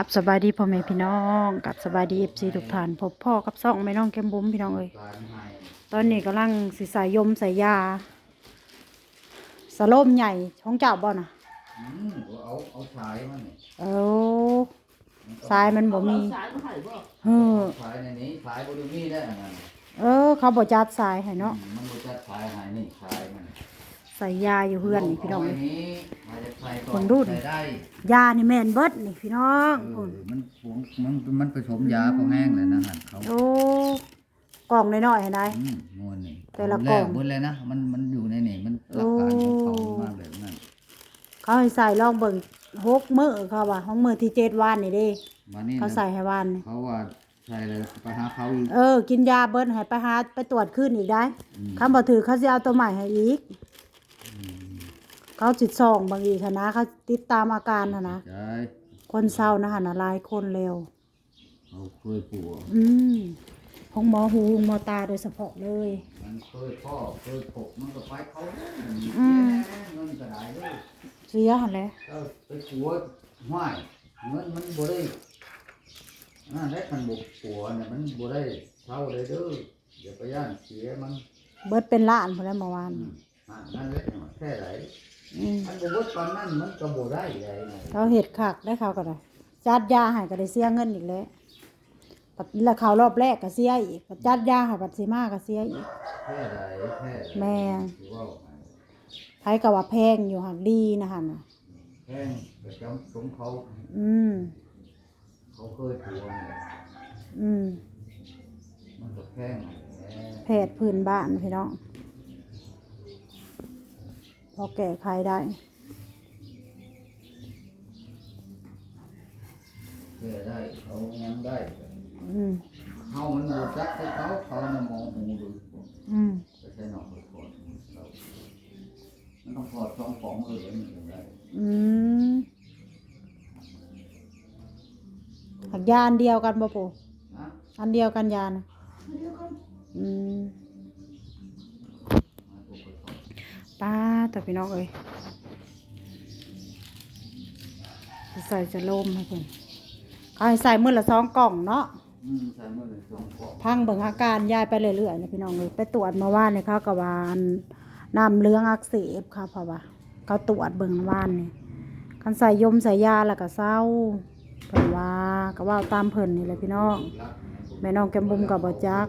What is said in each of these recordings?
กับสบายดีพ่อแม่พี่น้องกับสบายดีเอฟซีทุกท่านพบพ่อกับซ่องแม่น้องแก้มบุ้มพี่น้องเอ้ยตอนนี้กำลังสิใส่ยมใส่ยาสโลมใหญ่ของเจ้าบ่น่ะอืมเอาเอาสายมันนี่เออทรายมันบ่มีสายมาให้บ่เออสายในนี้สายบริมีได้อันนั้นเออ เขาบ่จัดทรายให้เนาะอืมมันบ่จะสายหายนี่สายมันใส่ยาอยู่เฮือนนี่พี่น้องเาเอ้ไว้ย นี้มาจากใส่ก่อคนนดูดิใส่ได้ยานี่แม่นเบิดนี่พี่น้องเอพุ่อนมันผงมันมันผสมยาพอแห้งเลยนะฮะเขาโอ้กล่องน้อยๆให้ได้ อืมนวลนี่แต่ละกล่องแรเบิดเลยนะมันมันอยู่ในนี่มันหลักการของเขามากเลยนั่นเขาให้ใส่ลองเบิ่งหกมื้อเขาว่าห้องมื้อที่เจ็ดวันนี่เด้มานี่เขานะใส่ให้วันนี่เขาว่าใส่เลยไปหาเขาอีกเออ กินยาเบิ้ลให้ไปหาไปตรวจขึ้นอีกได้อืม คำบอกถือเขาจะเอาตัวใหม่ให้อีก เขาจิตส่องบางอีกหั้นนะเขาติดตามอาการหั้นนะใช่คนเศร้านะหันนะหลายคนเร็วเขาเคยปวดอืมห้องหมอหูห้องหมอตาโดยเฉพาะเลย มันเคยพ่อเคยปกมันก็ไปเขาเอืมงินก็ได้เลยเสียหันแหล้วก็ไปขัวห้วยเงินมันบ่ได้นั่นแหละมันบุกขัวเนี่ยมันบ่ได้เท่าเลยเด้อเดี๋ยวไปย่านเสียมันเบิดเป็นล้านพอแล้วเมื่อวาน อืมอ่านั่นแหละแค่ไหนอื มอันบ่เบิดปานนั้นมันก็บ่ได้ไงเขาเห็ดคักได้เขาก็ได้จัดยาให้ก็ได้เสียเงินอีกแล้วปัดแล้วเขารอบแรกก็เสียอีกปัดจัดยาให้ปัดสีมาก็เสียอีก แค่ไหนแค่ไหนแม่สิเว่าให้ไผก็ว่าแพงอยู่หักดีนะหันน่ะแค่ประจำสมเขาอืม เขาเคยขัวเนี่ยอืมมันก็แพงแหมแพทย์พื้นบ้านพี่น้อง พอแก้ไขได้แค่ได้เขายังได้อืมเขามันบ่จักให้เขาเขาน่ะมองหูดูอืมไปใช้หนอกไปถอดเรามันต้องถอดสองของเลยมันถึงได้อืมหักยาอันเดียวกันบ่ปูนะอันเดียวกันยานะอืม มาตัวไปถอด ป้าแต่พี่น้องเอ้ยสิใส่จะล่มให้เพิ่นเขาให้ใส่มื้อละสองกล่องเนาะอืมใช้มือเลยสองของพังเบิ่งอาการยายไปเรื่อยๆนะพี่น้องเลยไปตรวจมาว่านนี่เขาก็ว่าอันน้ำเหลืองอักเสบค่ะเพราะว่าเขาตรวจเบิ่งว่านนี่คันใส่ยมใส่ยาแล้วก็เศร้าเพิ่นว่าก็เว่าตามเพิ่นนี่แหละพี่น้องรักแม่น้องแก้มบุ้มกับบ่จัก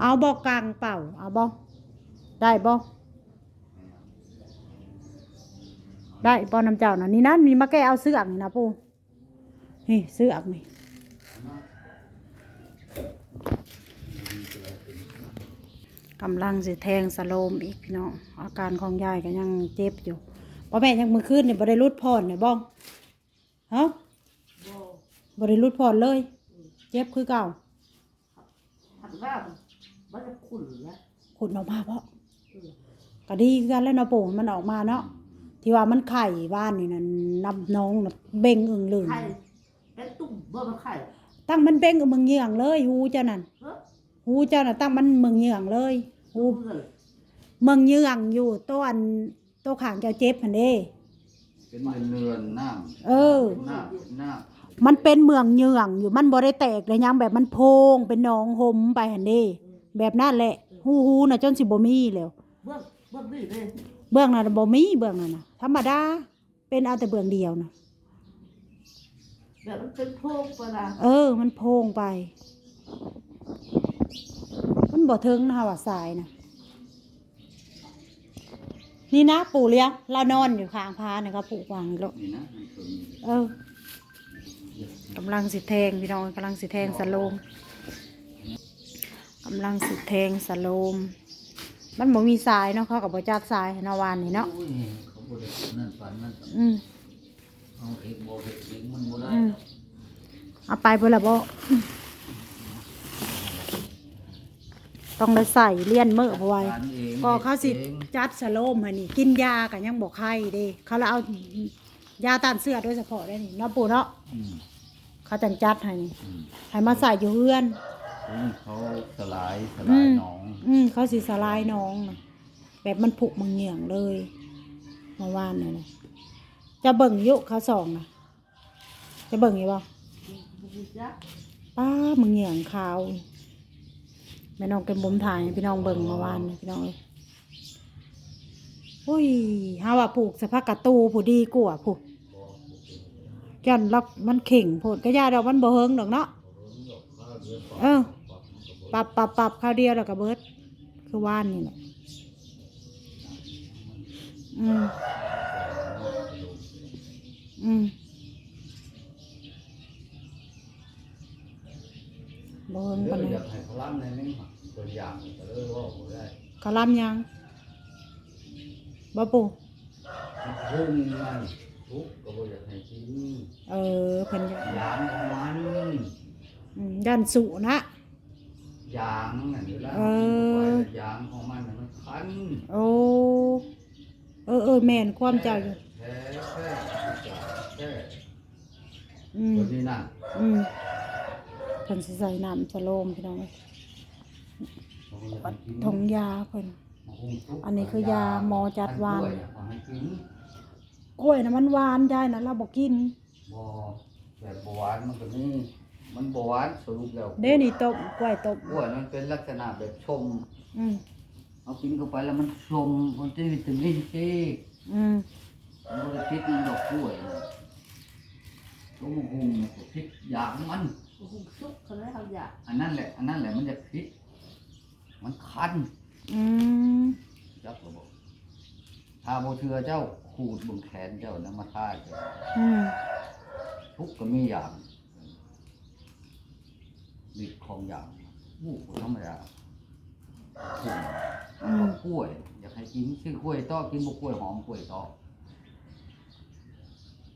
เอาบ่กลางเป่าเอาบ่ได้บ่ ได้บ่น้ำเจ้านะนี่นะนี่มาแก้เอาเสือกนี่นะปูนี่เสือกนี่กำลังสิแทงสโลมอีกพี่น้องอาการของยายก็ยังเจ็บอยู่พ่อแม่ยังมือคืนเนี่ยบ่ได้รุดพรเนี่ยบ่ฮะบ่บ่ได้รุดพรเลย เจ็บคือเก่าหันว่ามันจะขุ่นนะขุดออกมาเพราะก็ดีกันแล้วเนาะปู่มันออกมาเนาะ ที่ว่ามันไข่บ้านนี่นั่นนับน้องน่ะเบ่งอึ่งลึงไข่เป็นตุ่มเบอร์มันไข่ตั้งมันเบ่งกับมึงเหยื่องเลยหูเจ้านั่นเฮ้ยหูเจ้าน่ะตั้งมันมึงเหยื่องเลยหูเพื่อนมึงเหยื่องอยู่ตัวอันตัวขางเจ้าเจ็บหันเด้เป็นเนือนน้เออำน้ำน้มันเป็นเมืองเหยื่องอยู่มันบ่ได้แตกเลยยังแบบมันโพงเป็นหนองหมไปหันเด้แบบนั้นแหละ หูหูน่ะจนสิบ่มีแล้วเบื้องเบื้องนี่เลย เบื้องนั้นน่ะบ่มีเบื้องนั้นน่ะธรรมดาเป็นเอาแต่เบื้องเดียวน่ะแบบมันเป็นโพรงปะนะเออ มันโพงไป มันบ่ถึงนะว่าสายนะนี่นะปู่เลี้ยงเรานอนอยู่ข้างพาเนี่ยก็ปลูกวางนี่ลูกำนี่นะมันเคยมีเออกำลังสิแทงพี่น้องกำลังสิแทงสโลมกำลังสิแทงสโลม มันบ่มีสายเนาะเขากับบ่จัดสายให้เนาวานนี่เนาะโอ้ยเขาบ่ได้นั่นปันนั่นอืมเอาเองบ่เฮ็ดเองมันบ่ได้อืมเอาไปเบ่ละบ่ต้องได้ใส่เลี่ยนเมื่อเพราะว่าการเองก็เขาสิเองจัดสโลมให้นี่ กินยากันยังบอกไข้เด้ เขาแล้วเอายาต้านเสื้อโดยเฉพาะได้นี่เนาะปู่เนาะอืมเขาจังจัดให้นี่อืมให้มาใส่อยู่เฮือน เขาสลายสอืลายมหนอง อืมเขาสิสลายน้องน่ะแบบมันผุมึงเหงี่ยงเลยเมื่อวานนี่นะจะเบิ่งอยุเขาสองนะจะเบิ่งอยู่บ่บุญจักป้ามึงเหยียงขาวแม่น้องเป็นบุมถ่ายให้พี่น้องเบิ่งเมื่อวานนี่พี่น้องเอ้ยโอ้ยหาว่าปลูกสะพักกระตูผู้ดีกว่าผู้ยันรับมันเข่งโพดก็ยาดอกมันบ่เฮิงดอกเนาะ เออ ปรับปรับปรับข้าวเดียวแล้วก็เบิดคือว่านนี่แหละอืมอืมบ่เฮิงเดี๋ปานยวใดอยากให้เขาล้ำในนี้ตัวอย่างก็เลยว่าบ่ได้กะลำยังบ่ปู่พุ่งมันทุกข์ก็บ่อยากให้กินเออเพิ่นอยากยางของมัน อืมยันสุนะ ยางนั่นเวลาเออไปแล้วยางของมันน่ะมันคันโอ้เออเออแม่นความเจ้าอยู่แท้แท้แท้อืมคนนี้นั่นอืมเพิ่นสิใส่น้ำสโลมพี่น้องเอ้ยบ่อยากวัให้ดกินทงยาเพิ่นมาหุงสุกอันนี้คือยาหมอจัดวานอักล้ยอะให้กินกล้วยน่ะมันหวานยายน่ะเราบ่กินบ่แบบบ่หวานมันก็มี มันบ่หวานสรุปแล้วเด้นี่ต้มกล้วยต้มกล้วยมันเป็นลักษณะแบบชมอืมเอากินเข้าไปแล้วมันชมมันจะวิตามินซีอืมมันบ่ได้พิษมันดอกกล้วยนะต้มหุงก็พิษอย่างมันหุงสุกเขาเลยเขาอยากอันนั้นแหละอันนั้นแหละมันจะพิษมันคันอืมจักก็บอกถ้าบ่เชื่อเจ้าขูดบนแขนเจ้านะมาทาเจ้าอืมทุกข์ก็มีอย่าง มีของอย่างวู้บ่ธรรมดาขุ่นอืมกล้วย อยากให้กินซื้อกล้วยต้อกินบ่กล้วยหอมกล้วยต้อ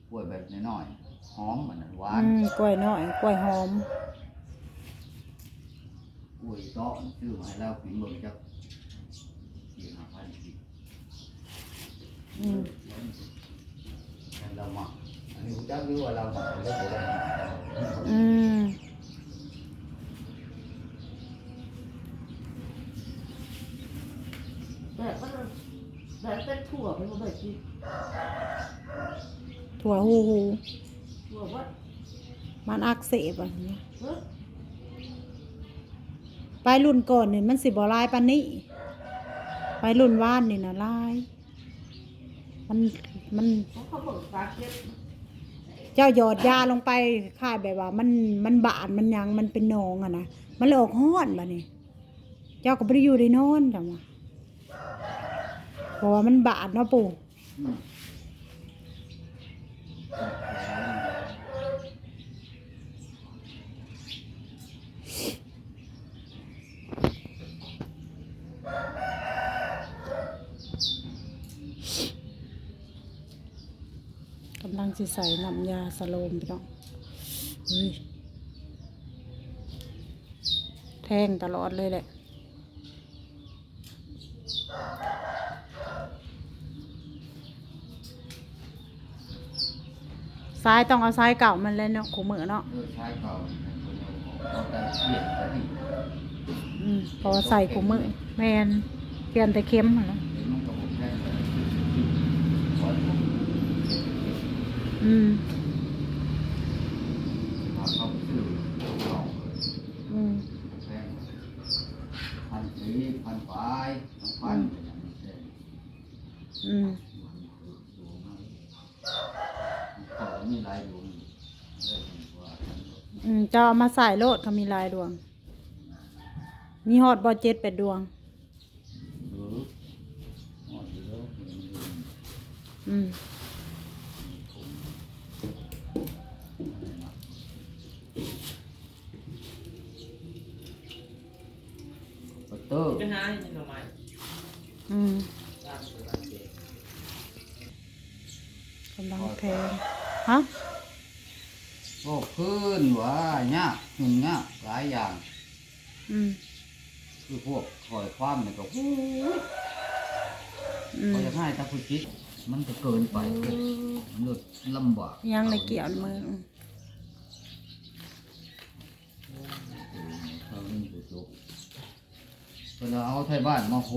กล้วยแบบน้อยๆหอมมันน่ะหวานอืมกล้วยน้อยกล้วยหอมกล้วยต้อซื้อมาให้เรากินเบิ่งจักสี่ห้าพันกินอืมแล้วเราหมักอันนี้ผมจักรู้ว่าเราหมักแล้วบ่ได้หมัก อืม แบบมันแบบเป็น ถั่วเป็นแบบกินถั่วหูหูถั่วว่ามันอักเสบอะเนี่ยเออไปรุ่นก่อนนี่มันสิบ่ลายปานนี้ไปรุ่นว่านนี่นะลาย มันมันเขาเขาบอกตาเก็บเจ้าหยอดยาลงไปค่ายแบบว่า มันมันบานมันหยังมันเป็นหนองอะนะมันเลยออกห้อนบะนี่เจ้าก็ไม่ได้อยู่ได้นอนจังวะ เพราะว่ามันบาดเนาะปู่กำลังสิใส่น้ำยาสโลมพี่น้องแทงตลอดเลยแหละ ซ้ายต้องเอาซ้ายเก่ามันเลยเนาะขูมือเนาะเออใช้เก่าเอาแต่เปลี่ยนไปนี่อืมเพอใส่ขูมือแมนเปลี่ยนแต่เข็มหั่นแหล้วเดี๋ยวมันก็บ่แพงไปขอให้ผมอืมพาเข้าไปซื้อของอืมแพงพันสีพันฝายสองพันอย่างนี้เอง อืม ดูมันขอมี หลายดวงเลยว่าอืมจะเอามาใส่โลดก็มีลายดวง มีฮอดบอเจ็ดแปดดวง หรืออ๋อเดี๋ยวอืมปัตเตอร์เป็นหาให้ยังทำไมอืมกกำลังแพง ฮะก็ขึ้นว่าเนี่ยหนึ่งเนี่ยหลายอย่าง อืมคือพวกถอยความเนี่ยก็ฮู้อืมเขาจะให้ถ้าพูดคิดมันจะเกินไปเลยมันเลยลำบากยังในเกี่ยวมืออืมเขาเรื่องสุดๆเวลาเอาไทยบ้านมาโห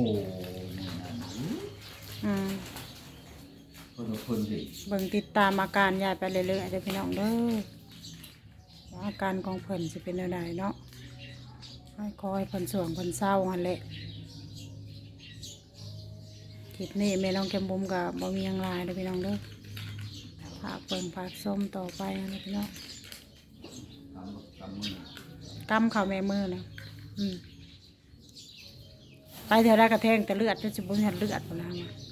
นี่นั่นอืม ก็จะคนดิเบิ่งติดตามอาการยายไปเรื่อยๆเด้อพี่น้องเด้ออาการของเพิ่นสิเป็นอะไรเนาะให้คอยเพิ่นสวงเพิ่นเศร้าหันแหละคลิปนี้แม่น้องแกมบุมกับบ่มีหยังหลายเด้อพี่น้องเด้อฝากเปิ่งฝากส้มต่อไปนะพี่น้องทำทำมือกำเข่าแม่มือนะอืมไปเถอะได้กระแทงแต่เลือดจะจะบ่เห็นเลือดพลังจะ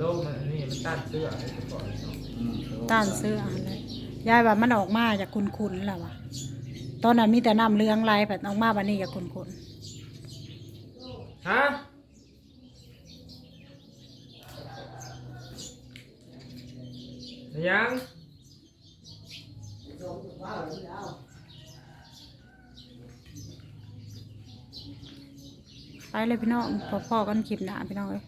โลกมันอันนี่มันต้านเสื้อให้ก่อนเนาะอืมต้านเสื้ออะไรยายว่ามันออกมาจากคุณๆแล้ววะตอนนั้นมีแต่น้ำเลืองไหลแบบออกมาบันนี้จากคุณฮะยังๆไปเลยพี่น้องพอๆกันคลิปหนาพี่น้องเลย